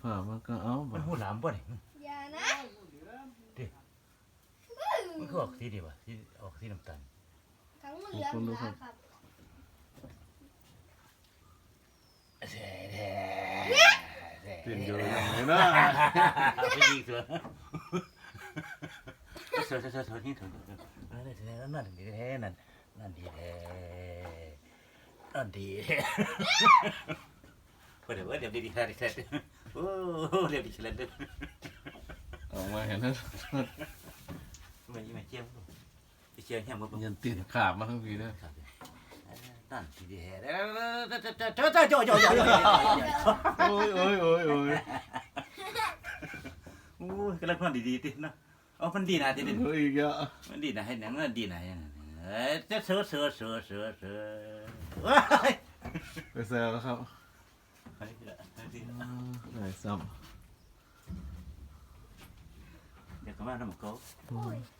ผ่ามันก็เอามับ่นหูหลามป่ะนี่อย่านะมันคือออกสีดีป่ะสีออกสีน้ำตาลทั้งเหลืองนะครับแท้แท้ติดอยู่อย่างนี้นะไม่ดีตัวเสือเสือเสือเสือนี่เสือนั่นแท้นั่นดีแท้นั่นนั่นดีแท้นั่นดีพอเดี๋ยวเดี๋ยวดีดีแท้ดีแท้ โอ้เดี๋ยวดีเฉลิมเด้อออกมาเห็นนั้นไม่ไม่เจียมเจียมแค่หมดยันติดขาบมาทั้งทีเด้อนั่นดีแท้เจ้าเจ้าเจ้าเจ้าเจ้าเจ้าโอ้ยโอ้ยโอ้ยโอ้ยโอ้ยกำลังนอนดีๆตินะอ๋อมันดีนะติดิเฮ้ยอีกอะมันดีนะให้หนังมันดีนะเอ้ยจะเสือเสือเสือเสือเสือว้ายไปแซวแล้วครับ เฮ้ยเดี๋ยวเดี๋ยวอ่าไหนซ้เดี๋ยวก็มาทำกับเขาำ